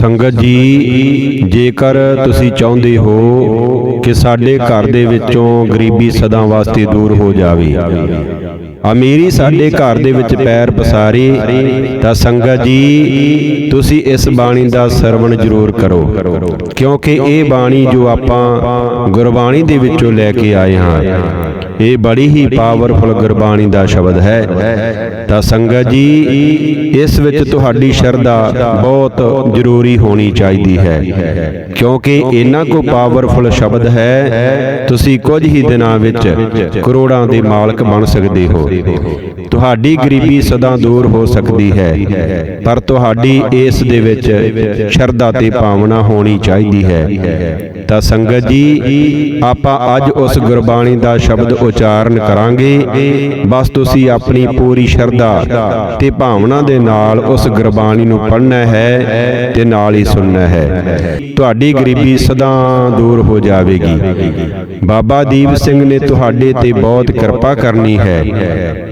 ਸੰਗਤ ਜੀ, ਜੇਕਰ ਤੁਸੀਂ ਚਾਹੁੰਦੇ ਹੋ ਕਿ ਸਾਡੇ ਘਰ ਦੇ ਵਿੱਚੋਂ ਗਰੀਬੀ ਸਦਾ ਵਾਸਤੇ ਦੂਰ ਹੋ ਜਾਵੇ। ਅਮੀਰੀ ਸਾਡੇ ਘਰ ਦੇ ਵਿੱਚ ਪੈਰ ਪਸਾਰੇ, ਤਾਂ ਸੰਗਤ ਜੀ, ਤੁਸੀਂ ਇਸ ਬਾਣੀ ਦਾ ਸਰਵਣ ਜ਼ਰੂਰ ਕਰੋ। ਕਿਉਂਕਿ ਇਹ ਬਾਣੀ ਜੋ ਆਪਾਂ ਗੁਰਬਾਣੀ ਦੇ ਵਿੱਚੋਂ ਲੈ ਕੇ ਆਏ ਹਾਂ, ਇਹ ਬੜੀ ਹੀ ਪਾਵਰਫੁਲ ਗੁਰਬਾਣੀ ਦਾ ਸ਼ਬਦ ਹੈ। ਤਾਂ ਸੰਗਤ ਜੀ ਇਸ ਵਿੱਚ ਤੁਹਾਡੀ ਸ਼ਰਧਾ ਬਹੁਤ ਜ਼ਰੂਰੀ ਹੋਣੀ ਚਾਹੀਦੀ ਹੈ। ਕਿਉਂਕਿ ਇਹਨਾਂ ਕੋ ਪਾਵਰਫੁਲ ਸ਼ਬਦ ਹੈ ਤੁਸੀਂ ਕੁਝ ਹੀ ਦਿਨਾਂ ਵਿੱਚ ਕਰੋੜਾਂ ਦੇ ਮਾਲਕ ਬਣ ਸਕਦੇ ਹੋ। ਤੁਹਾਡੀ ਗਰੀਬੀ ਸਦਾ ਦੂਰ ਹੋ ਸਕਦੀ ਹੈ। ਪਰ ਤੁਹਾਡੀ ਇਸ ਦੇ ਵਿੱਚ ਸ਼ਰਧਾ ਤੇ ਭਾਵਨਾ ਹੋਣੀ ਚਾਹੀਦੀ ਹੈ। ਤਾਂ ਸੰਗਤ ਜੀ, ਆਪਾਂ ਅੱਜ ਉਸ ਗੁਰਬਾਣੀ ਦਾ ਸ਼ਬਦ ਉਚਾਰਨ ਕਰਾਂਗੇ। ਬਸ ਤੁਸੀਂ ਆਪਣੀ ਪੂਰੀ ਸ਼ਰਧਾ ਤੇ ਭਾਵਨਾ ਦੇ ਨਾਲ ਉਸ ਗੁਰਬਾਣੀ ਨੂੰ ਪੜ੍ਹਨਾ ਹੈ ਤੇ ਨਾਲ ਹੀ ਸੁਣਨਾ ਹੈ। ਤੁਹਾਡੀ ਗਰੀਬੀ ਸਦਾ ਦੂਰ ਹੋ ਜਾਵੇਗੀ। ਬਾਬਾ ਦੀਪ ਸਿੰਘ ਨੇ ਤੁਹਾਡੇ ਤੇ ਬਹੁਤ ਕਿਰਪਾ ਕਰਨੀ ਹੈ।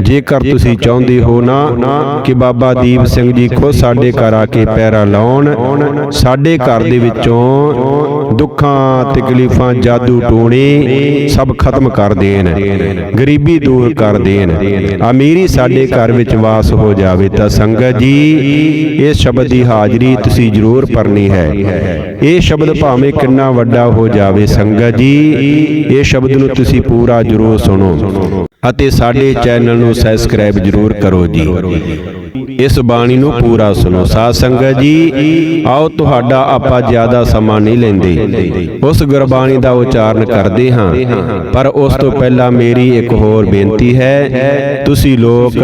ਜੇਕਰ ਤੁਸੀਂ ਚਾਹੁੰਦੇ ਹੋ ਨਾ ਕਿ ਬਾਬਾ ਦੀਪ ਸਿੰਘ ਜੀ ਖੁਦ ਸਾਡੇ ਘਰ ਆ ਕੇ ਪੈਰਾ ਲਾਉਣ, ਸਾਡੇ ਘਰ ਦੇ ਵਿੱਚੋਂ ਦੁੱਖਾਂ ਤਕਲੀਫਾਂ ਜਾਦੂ ਟੋਣੇ ਸਭ ਖਤਮ ਕਰ ਦੇਣ। ਗਰੀਬੀ ਦੂਰ ਕਰ ਦੇਣ। ਅਮੀਰੀ ਸਾਡੇ ਘਰ ਵਿੱਚ ਵਾਸ ਹੋ ਜਾਵੇ ਤਾਂ ਸੰਗਤ ਜੀ, ਇਹ ਸ਼ਬਦ ਦੀ ਹਾਜ਼ਰੀ ਤੁਸੀਂ ਜ਼ਰੂਰ ਪੜਨੀ ਹੈ। ਇਹ ਸ਼ਬਦ ਭਾਵੇਂ ਕਿੰਨਾ ਵੱਡਾ ਹੋ ਜਾਵੇ ਸੰਗਤ ਜੀ, ਇਹ ਸ਼ਬਦ ਨੂੰ ਤੁਸੀਂ ਪੂਰਾ ਜ਼ਰੂਰ ਸੁਣੋ ਅਤੇ ਸਾਡੇ ਚੈਨਲ ਨੂੰ ਸਬਸਕ੍ਰਾਈਬ ਜ਼ਰੂਰ ਕਰੋ ਜੀ। ਇਸ ਬਾਣੀ ਨੂੰ ਪੂਰਾ ਸੁਣੋ। ਸਾਧ ਸੰਗਤ ਜੀ, ਆਓ ਤੁਹਾਡਾ ਆਪਾਂ ਜ਼ਿਆਦਾ ਸਮਾਂ ਨਹੀਂ ਲੈਂਦੇ। ਉਸ ਗੁਰਬਾਣੀ ਦਾ ਉਚਾਰਨ ਕਰਦੇ ਹਾਂ। ਪਰ ਉਸ ਤੋਂ ਪਹਿਲਾਂ ਮੇਰੀ ਇੱਕ ਹੋਰ ਬੇਨਤੀ ਹੈ। ਤੁਸੀਂ ਲੋਕ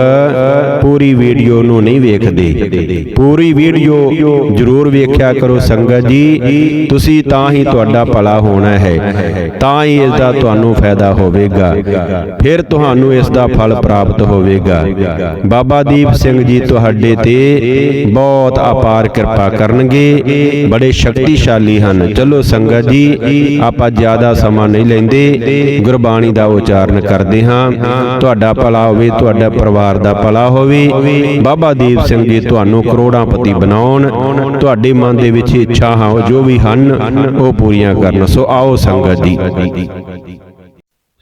ਪੂਰੀ ਵੀਡੀਓ ਨੂੰ ਨਹੀਂ ਵੇਖਦੇ। ਪੂਰੀ ਵੀਡੀਓ ਜ਼ਰੂਰ ਵੇਖਿਆ ਕਰੋ ਸੰਗਤ ਜੀ। ਤੁਸੀਂ ਤਾਂ ਹੀ ਤੁਹਾਡਾ ਭਲਾ ਹੋਣਾ ਹੈ। ਤਾਂ ਹੀ ਇਸ ਦਾ ਤੁਹਾਨੂੰ ਫਾਇਦਾ ਹੋਵੇਗਾ। ਫਿਰ ਤੁਹਾਨੂੰ ਇਸ ਦਾ ਫਲ ਪ੍ਰਾਪਤ ਹੋਵੇਗਾ। ਬਾਬਾ ਦੀਪ ਸਿੰਘ ਜੀ ਤੁਹਾਡੇ ਤੇ ਬਹੁਤ ਅਪਾਰ ਕਿਰਪਾ ਕਰਨਗੇ। ਬੜੇ ਸ਼ਕਤੀਸ਼ਾਲੀ ਹਨ। ਚਲੋ ਸੰਗਤ ਜੀ, ਆਪਾਂ ਜ਼ਿਆਦਾ ਸਮਾਂ ਨਹੀਂ ਲੈਂਦੇ। ਗੁਰਬਾਣੀ ਦਾ ਉਚਾਰਨ ਕਰਦੇ ਹਾਂ। ਤੁਹਾਡਾ ਭਲਾ ਹੋਵੇ, ਤੁਹਾਡਾ ਪਰਿਵਾਰ ਦਾ ਭਲਾ ਹੋਵੇ। ਬਾਬਾ ਦੀਪ ਸਿੰਘ ਜੀ ਤੁਹਾਨੂੰ ਕਰੋੜਾਂ ਪਤੀ ਬਣਾਉਣ। ਤੁਹਾਡੇ ਮਨ ਦੇ ਵਿੱਚ ਇੱਛਾਵਾਂ ਜੋ ਵੀ ਹਨ, ਉਹ ਪੂਰੀਆਂ ਕਰਨ। ਸੋ ਆਓ ਸੰਗਤ ਜੀ।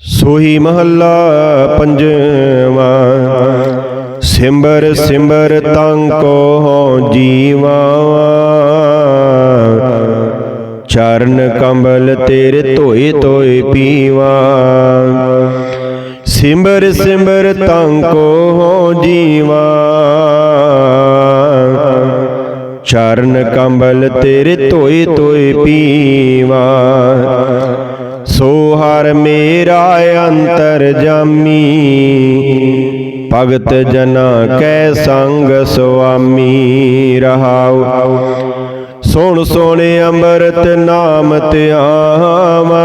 ਸੋਹੀ ਮਹੱਲਾ ਪੰਜਵਾ ਸਿਮਰ ਸਿਮਰ ਤੰਕੋ ਜੀਵਾ। ਚਰਨ ਕੰਬਲ ਤੇਰੇ ਧੋਏ ਧੋਏ ਪੀਵਾ। ਸਿਮਰ ਸਿਮਰ ਤੰਕੋ ਜੀਵਾ। ਚਰਨ ਕੰਬਲ ਤੇਰੇ ਧੋਏ ਧੋਏ ਪੀਵਾ। ਸੋ ਹਰ ਮੇਰਾ ਅੰਤਰ ਜਾਮੀ। ਭਗਤ ਜਨਾ ਕੈ ਸੰਗ ਸੁਆਮੀ ਰਹਾਉ। ਸੁਣ ਸੋਣੇ ਅੰਮ੍ਰਿਤ ਨਾਮ ਧਿਆਵਾ।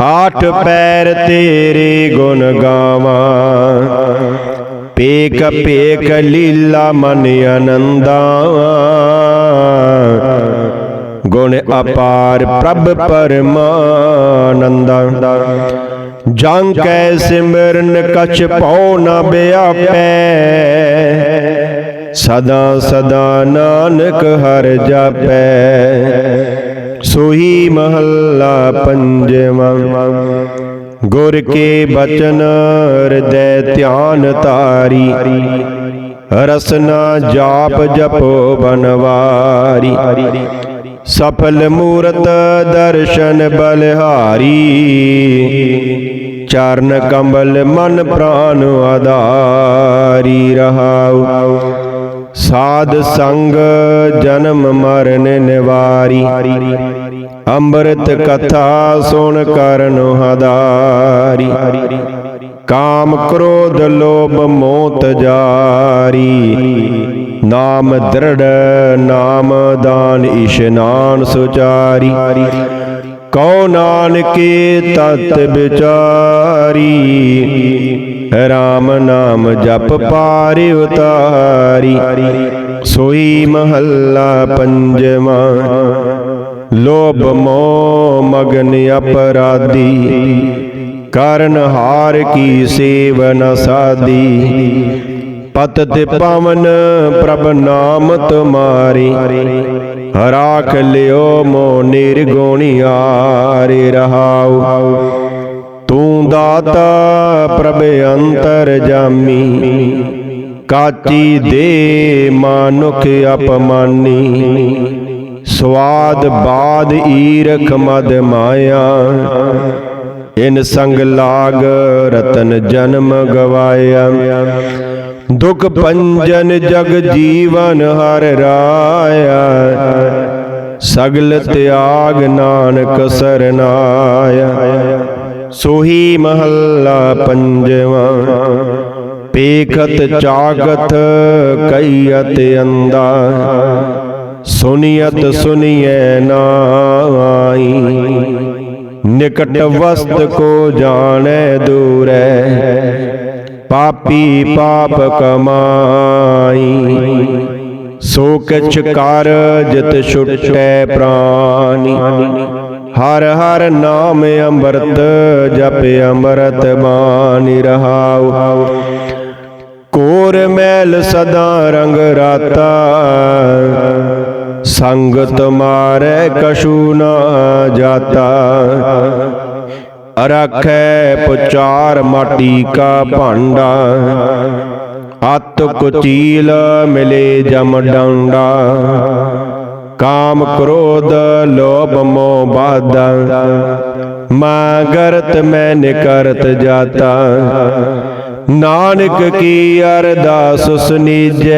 ਆਠ ਪੈਰ ਤੇਰੇ ਗੁਣ ਗਾਵਾਂ। ਪੇਕ ਪੇਕ ਲੀਲਾ ਮਨ ਆਨੰਦਾ। ਗੁਣ ਅਪਾਰ ਪ੍ਰਭ ਪਰਮਾਨੰਦਾ। ਜੰ ਕੈ ਸਿਮਰਨ ਕਛ ਪਉ ਨ ਬਿਆਪੈ। ਸਦਾ ਸਦਾ ਨਾਨਕ ਹਰ ਜਾਪੈ। ਸੋਹੀ ਮਹੱਲਾ ਪੰਜਵਾਂ। ਗੁਰ ਕੇ ਬਚਨ ਹਿਰਦੈ ਧਿਆਨ ਤਾਰੀ ਰਸਨਾ ਜਾਪ ਜਪੋ ਬਨਵਾਰੀ। ਸਫਲ ਮੂਰਤ ਦਰਸ਼ਨ ਬਲਹਾਰੀ, ਚਰਨ ਕੰਬਲ ਮਨ ਪ੍ਰਾਨ ਆਧਾਰੀ ਰਹਾਉ। ਸਾਧ ਸੰਗ ਜਨਮ ਮਰਨ ਨਿਵਾਰੀ, ਅੰਮ੍ਰਿਤ ਕਥਾ ਸੁਣ ਕਰਨ ਹਦਾਰੀ। ਕਾਮ ਕ੍ਰੋਧ ਲੋਭ ਮੋਹ ਤਜਾਰੀ ਨਾਮ ਦ੍ਰਿੜ, ਨਾਮ ਦਾਨ ਇਸ਼ਨਾਨ ਸੁਚਾਰੀ। ਕਉ ਨਾਨਕੇ ਤਤ ਵਿਚਾਰੀ। ਰਾਮ ਨਾਮ ਜਪ ਪਾਰ ਉਤਾਰੀ। ਸੋਈ ਮਹੱਲਾ ਪੰਜਵਾਂ। ਲੋਭ ਮੋਹ ਮਗਨ ਅਪਰਾਧੀ। ਕਰਨ ਹਾਰ ਕੀ ਸੇਵ ਨ ਸਾਦੀ ਪਤ ਤੇ ਪਾਵਨ ਪ੍ਰਭ ਨਾਮ ਤੁਮਾਰੀ ਹਰਾਖ ਲਿਓ ਮੋ ਨਿਰਗੁਣਿਆਰੇ ਰਹਾਉ। ਤੂੰ ਦਾਤਾ ਪ੍ਰਭ ਅੰਤਰ ਜਾਮੀ। ਕਾਚੀ ਦੇ ਮਾਨੁਖ ਅਪਮਾਨੀ। ਸਵਾਦ ਬਾਦ ਈਰਖ ਮਦ ਮਾਇਆ। ਇਨ ਸੰਗ ਲਾਗ ਰਤਨ ਜਨਮ ਗਵਾਇਆ। ਦੁਖ ਪੰਜਨ ਜਗ ਜੀਵਨ ਹਰ ਰਾਇਆ ਸਗਲ ਤਿਆਗ ਨਾਨਕ ਸਰਨਾਇਆ ਸੋਹੀ ਮਹੱਲਾ ਪੰਜਵਾਂ, ਪੇਖਤ ਚਾਗਤ ਕਈਅਤ ਅੰਦਾ ਸੁਨੀਅਤ ਸੁਨੀਐ ਨਾਈ, ਨਿਕਟ ਵਸਤ ਕੋ ਜਾਣੈ ਦੂਰੈ। ਪਾਪੀ ਪਾਪ ਕਮਾਈ। ਸੋ ਕਿਛ ਕਰ ਜਿਤ ਛੁਟੈ ਪ੍ਰਾਨੀ। ਹਰ ਹਰ ਨਾਮ ਅੰਮ੍ਰਿਤ ਜਪ ਅੰਮ੍ਰਿਤ ਬਾਣੀ ਰਹਾਉ। ਕੋਰ ਮੈਲ ਸਦਾ ਰੰਗ ਰਾਤਾ। ਸੰਗ ਤੁਮਾਰੇ ਕਛੂ ਨਾ ਜਾਤਾ। ਅਰਖੈ ਪੁਚਾਰ ਮਾਟੀ ਕਾ ਭਾਂਡਾ ਅਤ ਕੁਚੀਲ ਮਿਲੇ ਜਮ ਡਾਂਡਾ। ਕਾਮ ਕ੍ਰੋਧ ਲੋਭ ਮੋਹ ਬਾਦਾ ਮਾ ਗਰਤ ਮੈਂ ਨਿਕਰਤ ਜਾਤਾ। ਨਾਨਕ ਕੀ ਅਰਦਾਸ ਸੁਨੀਜੈ,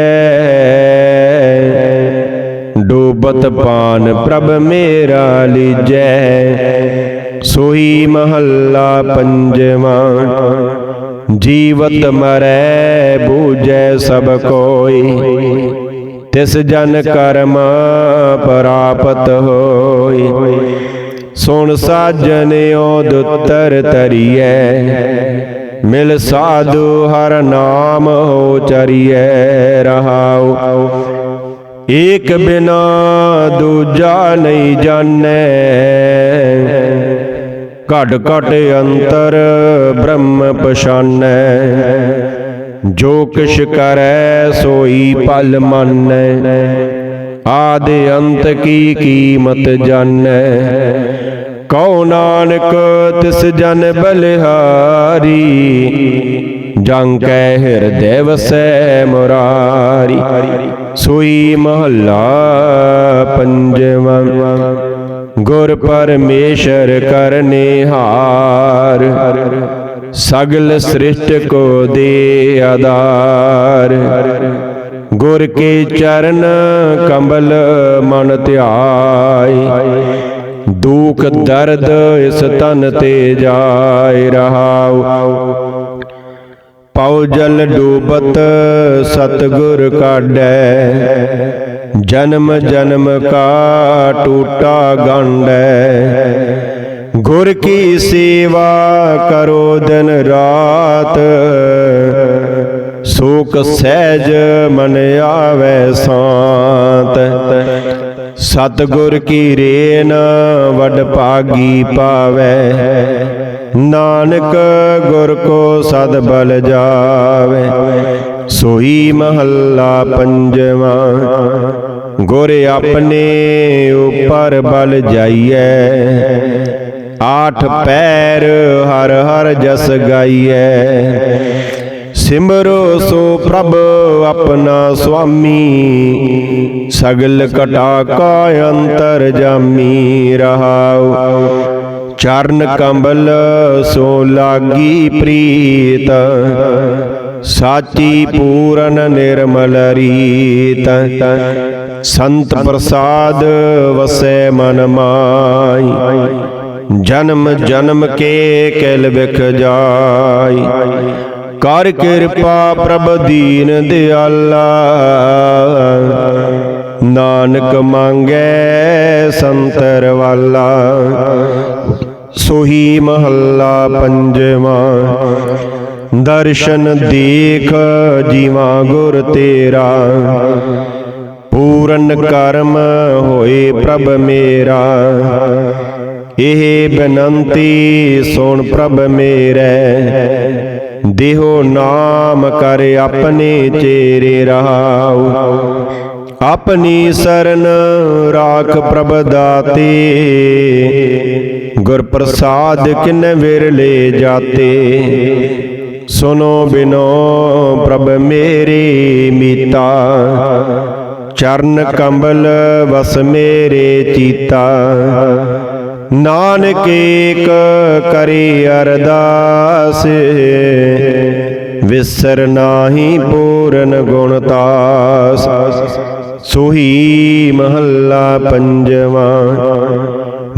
ਡੂਬਤ ਪਾਨ ਪ੍ਰਭ ਮੇਰਾ ਲੀਜੈ। ਸੋਈ ਮਹੱਲਾ ਪੰਜਵਾਂ, ਜੀਵਤ ਮਰੈ ਬੂਝੈ ਸਭ ਕੋਈ। ਤਿਸ ਜਨ ਕਰਮ ਪ੍ਰਾਪਤ ਹੋਈ। ਸੁਣ ਸਾਜਨ ਦੁੱਤਰ ਤਰੀਐ ਮਿਲ ਸਾਧੂ ਹਰ ਨਾਮ ਹੋ ਚਰੀਐ ਰਹਾਉ। ਏਕ ਬਿਨਾ ਦੂਜਾ ਨਹੀਂ ਜਾਣੈ ਘਟ ਘਟ ਅੰਤਰ ਬ੍ਰਹਮ ਪਛਾਨੈ। ਜੋ ਕਿਛ ਕਰੈ ਸੋਈ ਪਲ ਮੰਨੈ। ਆਦਿ ਅੰਤ ਕੀ ਕੀਮਤ ਜਾਣੈ। ਕਉ ਨਾਨਕ ਤਿਸ ਜਨ ਬਲਿਹਾਰੀ ਜੰ ਕੈ ਹਿਰਦੈ ਵਸੈ ਮੁਰਾਰੀ। ਸੋਈ ਮਹੱਲਾ ਪੰਜਵਾਂ। ਗੁਰ ਪਰਮੇਸ਼ਰ ਕਰਨੇ ਹਾਰ, ਸਗਲ ਸ੍ਰਿਸ਼ਟ ਕੋ ਦੇ ਆਧਾਰ। ਗੁਰ ਕੇ ਚਰਨ ਕਮਲ ਮਨ ਧਿਆਈ ਦੁਖ ਦਰਦ ਇਸ ਤਨ ਤੇ ਜਾਏ ਰਹਾਉ। ਪਉ ਜਲ ਡੂਬਤ ਸਤਗੁਰ ਕਾਢੈ ਜਨਮ ਜਨਮ ਕਾ ਟੂਟਾ ਗੰਡੈ। ਗੁਰ ਕੀ ਸੇਵਾ ਕਰੋ ਦਿਨ ਰਾਤ। ਸੋਕ ਸਹਿਜ ਮਨ ਆਵੇ ਸਾਤ। ਸਤਗੁਰ ਕੀ ਰੇਨ ਵਡ ਭਾਗੀ ਪਾਵੇ। ਨਾਨਕ ਗੁਰ ਕੋ ਸਦ ਬਲ ਜਾਵੇ। ਸੋਈ ਮਹੱਲਾ ਪੰਜਵਾਂ, ਗੁਰ ਆਪਣੇ ਉਪਰ ਬਲ ਜਾਈਐ। ਆਠ ਪੈਰ ਹਰ ਹਰ ਜਸ ਗਾਈਐ। ਸਿਮਰੋ ਸੋ ਪ੍ਰਭ ਆਪਣਾ ਸੁਆਮੀ, ਸਗਲ ਕਟਾ ਕਾ ਅੰਤਰ ਜਾਮੀ ਰਹਾਉ। ਚਰਨ ਕੰਬਲ ਸੋ ਲਾਗੀ ਪ੍ਰੀਤ ਸਾਚੀ ਪੂਰਨ ਨਿਰਮਲ ਰੀਤ, ਸੰਤ ਪ੍ਰਸਾਦ ਵਸੈ ਮਨ ਮਾਈ। ਜਨਮ ਜਨਮ ਕੇ ਕੈਲ ਵਿਖ ਜਾਈ। ਕਰ ਕਿਰਪਾ ਪ੍ਰਭ ਦੀਨ ਦਿਆਲਾ। ਨਾਨਕ ਮੰਗੈ ਸੰਤਰ ਵਾਲਾ। ਸੋਹੀ ਮਹੱਲਾ ਪੰਜਵਾਂ। ਦਰਸ਼ਨ ਦੇਖ ਜੀਵਾ ਗੁਰ ਤੇਰਾ। ਪੂਰਨ ਕਰਮ ਹੋਏ ਪ੍ਰਭ ਮੇਰਾ। ਇਹ ਬੇਨੰਤੀ ਸੁਣ ਪ੍ਰਭ ਮੇਰੇ। ਦੇਹੋ ਨਾਮ ਕਰ ਆਪਣੇ ਚੇਰੇ ਰਹਾਉ ਆਪਣੀ ਸਰਨ ਰਾਖ ਪ੍ਰਭ ਦਾਤੇ। ਗੁਰ ਪ੍ਰਸਾਦ ਕਿਨ ਵਿਰਲੇ ਜਾਤੇ। ਸੁਨੋ ਬਿਨੋ ਪ੍ਰਭ ਮੇਰੇ ਮੀਤਾ, ਚਰਨ ਕੰਬਲ ਵਸ ਮੇਰੇ ਚੀਤਾ। ਨਾਨਕ ਏਕ ਕਰੇ ਅਰਦਾਸ, ਵਿਸਰ ਨਾਹੀ ਪੂਰਨ ਗੁਣਤਾਸ ਸੋਹੀ ਮਹੱਲਾ ਪੰਜਵਾਂ,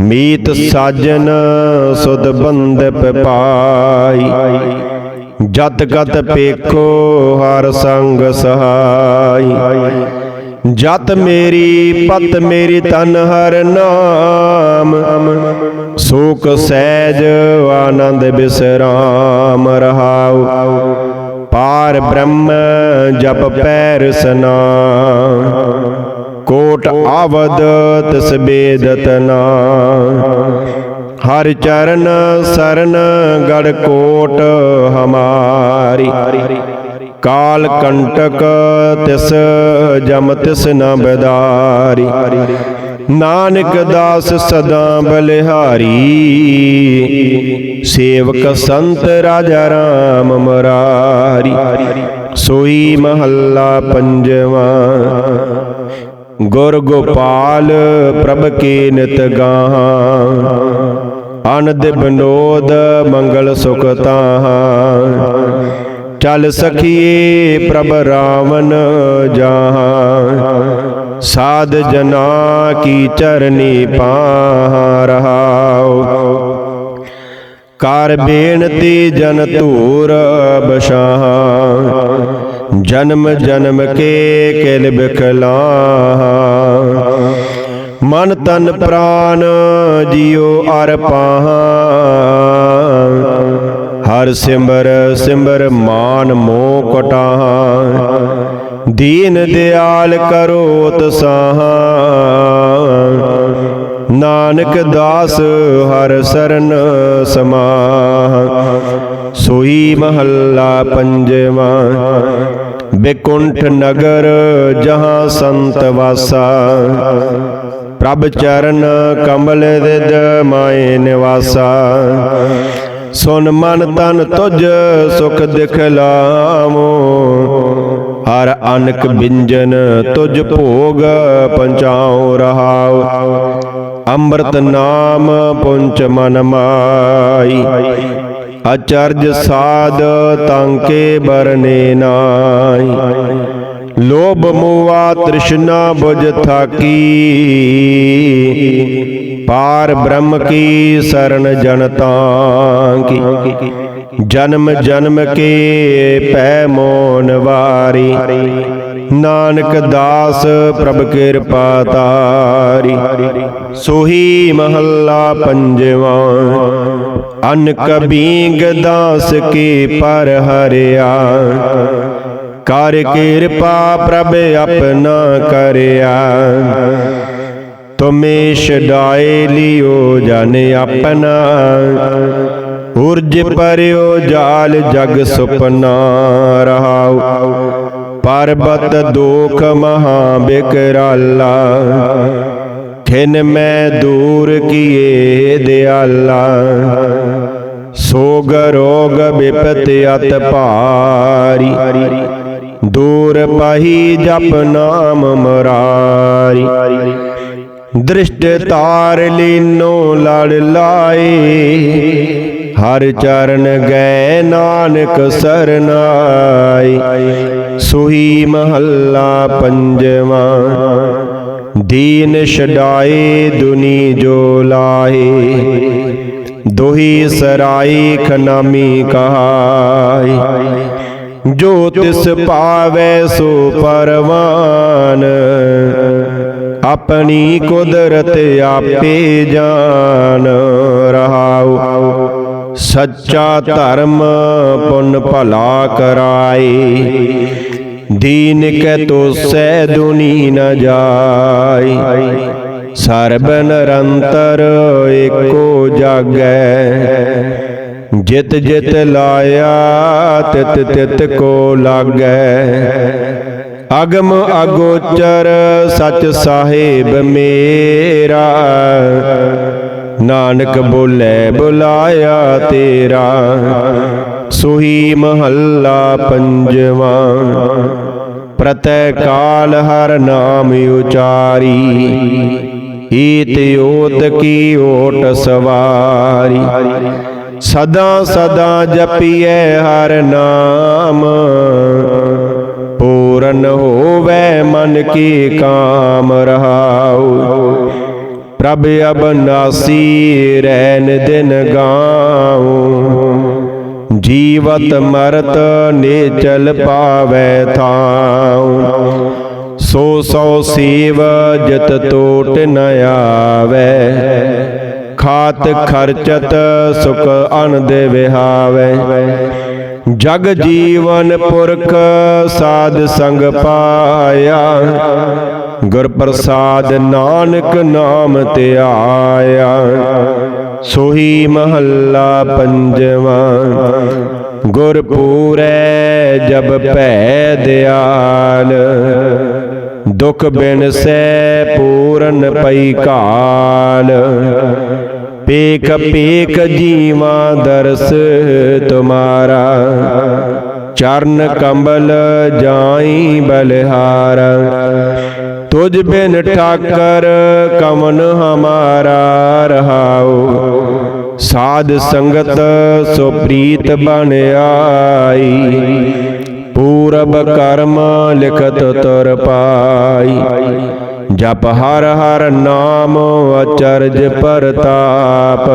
ਮੀਤ ਸਾਜਨ ਸੁਧ ਬੰਦਪ ਪਾਈ। ਜਤ ਗਤ ਪੇਖੋ ਹਰ ਸੰਗ ਸਹਾਈ। ਜਤ ਮੇਰੀ ਪਤ ਮੇਰੀ ਤਨ ਹਰ ਨਾਮ। ਸੁਖ ਸਹਿਜ ਆਨੰਦ ਬਿਸਰਾਮ ਰਹਾਉ। ਪਾਰ ਬ੍ਰਹਮ ਜਪ ਪੈਰ ਸਨਾ ਕੋਟ ਆਵਦ ਤਿਸ ਬੇਦਤ ਹਰ ਚਰਨ ਸਰਨ ਗੜ ਕੋਟ ਹਮਾਰੀ। ਕਾਲ ਕੰਟਕ ਤਿਸ ਜਮ ਤਿਸ ਨ ਬਦਾਰੀ। ਨਾਨਕ ਦਾਸ ਸਦਾ ਬਲਿਹਾਰੀ। ਸੇਵਕ ਸੰਤ ਰਾਜਾ ਰਾਮ ਮਰਾਰੀ। ਸੋਈ ਮਹੱਲਾ ਪੰਜਵਾਂ। ਗੁਰ ਗੋਪਾਲ ਪ੍ਰਭ ਕੇ ਨਿਤ ਗਾਹਾਂ। ਅਨੰਦ ਬਨੋਦ ਮੰਗਲ ਸੁਖ ਤਾਹਾਂ। ਚਲ ਸਖੀਏ ਪ੍ਰਭ ਰਾਵਨ ਜਹਾਂ। ਸਾਧ ਜਨਾ ਕੀ ਚਰਨੀ ਪਾਹ ਰਹਾਉ ਕਰ ਬੇਨਤੀ ਜਨ ਧੂਰ ਬਸ਼ਾਹ। ਜਨਮ ਜਨਮ ਕੇ ਕਿਲ ਬਿਖਲਾ ਮਨ ਤਨ ਪ੍ਰਾਨ ਜਿਉ ਅਰ ਪਾਹ। ਹਰ ਸਿਮਰ ਸਿਮਰ ਮਾਨ ਮੋਹ ਕਟਾਹ। ਦੀਨ ਦਿਆਲ ਕਰੋ ਤਸਾਹਾ ਨਾਨਕ ਦਾਸ ਹਰ ਸਰਨ ਸਮਾਹ। ਸੋਈ ਮਹੱਲਾ ਪੰਜਵਾ। ਬਿਕੁੰਠ ਨਗਰ ਜਹਾਂ ਸੰਤ ਵਾਸਾ। ਪ੍ਰਭ ਚਰਨ ਕਮਲ ਰਿਦ ਮਾਏ ਨਿਵਾਸਾ। ਸੁਨ ਮਨ ਤਨ ਤੁਜ ਸੁਖ ਦਿਖਲਾਵੋ ਹਰ ਅਨਕ ਬਿੰਜਨ ਤੁਜ ਭੋਗ ਪੰਚਾਉ ਰਹਾਉ। ਅੰਮ੍ਰਿਤ ਨਾਮ ਪੁੰਚ ਮਨ ਮਾਈ। ਅਚਰਜ ਸਾਧ ਤੰਕੇ ਬਰਨੇ ਨਾਈ ਲੋਭ ਮੋਵਾ ਤ੍ਰਿਸ਼ਨਾ ਬੁਝ ਥਾਕੀ। ਪਾਰ ਬ੍ਰਹਮ ਕੀ ਸਰਣ ਜਨਤਾ ਕੀ ਜਨਮ ਜਨਮ ਕੇ ਪੈ ਮੋਨ ਵਾਰੀ। ਨਾਨਕ ਦਾਸ ਪ੍ਰਭ ਕਿਰਪਾ ਤਾਰੀ। ਸੋਹੀ ਮਹੱਲਾ ਪੰਜਵਾ। ਅਨ ਕਬੀਗ ਦਾਸ ਕੀ ਪਰ ਹਰਿਆ। ਕਰ ਕਿਰਪਾ ਪ੍ਰਭ ਆਪਣਾ ਕਰਿਆ। ਤੁਮੇ ਛਡਾਏ ਲਿਓ ਜਨ ਆਪਣਾ। ਉਰਜ ਪਰਿਓ ਜਾਲ ਜਗ ਸੁਪਨਾ ਰਹਾਉ। ਪਰਬਤ ਦੋਖ ਮਹਾ ਬਿਕਰਾਲਾ। ਖਿਨ ਮੈਂ ਦੂਰ ਕੀਏ ਦਿਆਲਾ। ਸੋਗ ਰੋਗ ਬਿਪਤ ਅਤ ਭਾਰੀ। ਪਾਹੀ ਜਪ ਨਾਮ ਮਰਾਰੀ। ਦ੍ਰਿਸ਼ਟ ਤਾਰ ਲੀਨੋ ਲੜ ਲਾਏ। ਹਰ ਚਰਨ ਗਏ ਨਾਨਕ ਸਰਨਾਈ ਸੁਹੀ ਮਹੱਲਾ ਪੰਜਵਾ, ਦੀਨ ਛਡਾਏ ਦੁਨੀ ਜੋ ਲਾਏ ਦੋਹੀ ਸਰਾਈ ਖਨਾਮੀ ਕਹਾਈ ਜੋ ਤਿਸ ਪਾਵੇ ਸੋ ਪਰਵਾਨ। ਆਪਣੀ ਕੁਦਰਤ ਆਪੇ ਜਾਣ ਰਹਾਉ ਸੱਚਾ ਧਰਮ ਪੁੰਨ ਭਲਾ ਕਰਾਏ। ਦੀਨ ਕੈ ਤੋ ਸਹਿ ਦੁਨੀ ਨ ਜਾਈ ਸਰਬ ਨਿਰੰਤਰ ਏਕੋ ਜਾਗੈ। ਜਿਤ ਜਿਤ ਲਾਇਆ, ਤਿਤ ਤਿਤ ਕੋ ਲਾਗੈ। ਅਗਮ ਅਗੋਚਰ ਸਚ ਸਾਹਿਬ ਮੇਰਾ। ਨਾਨਕ ਬੋਲੇ ਬੁਲਾਇਆ ਤੇਰਾ। ਸੁਹੀ ਮਹੱਲਾ ਪੰਜਵਾ। ਪ੍ਰਤੈ ਕਾਲ ਹਰ ਨਾਮ ਉਚਾਰੀ। ਈਤ ਓਤ ਕੀ ਓਟ ਸਵਾਰੀ। ਸਦਾ ਸਦਾ ਜਪੀਐ ਹਰ ਨਾਮ। ਪੂਰਨ ਹੋਵੇ ਮਨ ਕੀ ਕਾਮ ਰਹਾਉ। ਪ੍ਰਭ ਅਬਨਾਸੀ ਰੈਨ ਦਿਨ ਗਾਉ। ਜੀਵਤ ਮਰਤ ਨੇਚਲ ਪਾਵੈ ਥਾਉ। ਸੋ ਸੋ ਸੀਵ ਜਤ ਟੋਟ ਨ ਆਵੈ। ਖਾਤ ਖਰਚਤ ਸੁਖ ਅਨ ਦੇ ਵਿਹਾਵੈ। ਜਗ ਜੀਵਨ ਪੁਰਖ ਸਾਧ ਸੰਗ ਪਾਇਆ। ਗੁਰ ਪ੍ਰਸਾਦ ਨਾਨਕ ਨਾਮ ਤੇ ਆਇਆ। ਸੋਹੀ ਮਹੱਲਾ ਪੰਜਵਾਂ। ਗੁਰ ਪੂਰੈ ਜਬ ਭੈ ਦਿਆਲ। ਦੁਖ ਬਿਨ ਸੈ ਪੂਰਨ ਪਈ ਕਾਲ। ਪੇਖ ਪੇਖ ਜੀਵਾ ਦਰਸ ਤੁਮਾਰਾ, ਚਰਨ ਕੰਬਲ ਜਾਈ ਬਲਿਹਾਰ। ਤੁਝ ਬਿਨ ਠਾਕਰ ਕਮਨ ਹਮਾਰਾ ਰਹਾਉ, ਸਾਧ ਸੰਗਤ ਸੋ ਪ੍ਰੀਤ ਬਨ ਆਈ। ਪੂਰਬ ਕਰਮ ਲਿਖਤ ਤੁਰ ਪਾਈ ਜਪ ਹਰ ਹਰ ਨਾਮ ਅਚਰਜ ਪਰਤਾਪ।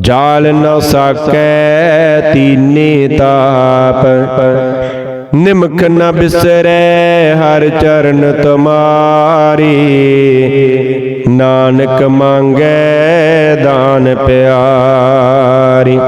ਜਾਲ ਨ ਸਕੈ ਤੀਨੇ ਤਾਪ। ਨਿਮਕ ਨ ਬਿਸਰੈ ਹਰ ਚਰਨ ਤੁਮਾਰੀ। ਨਾਨਕ ਮੰਗੈ ਦਾਨ ਪਿਆਰੀ।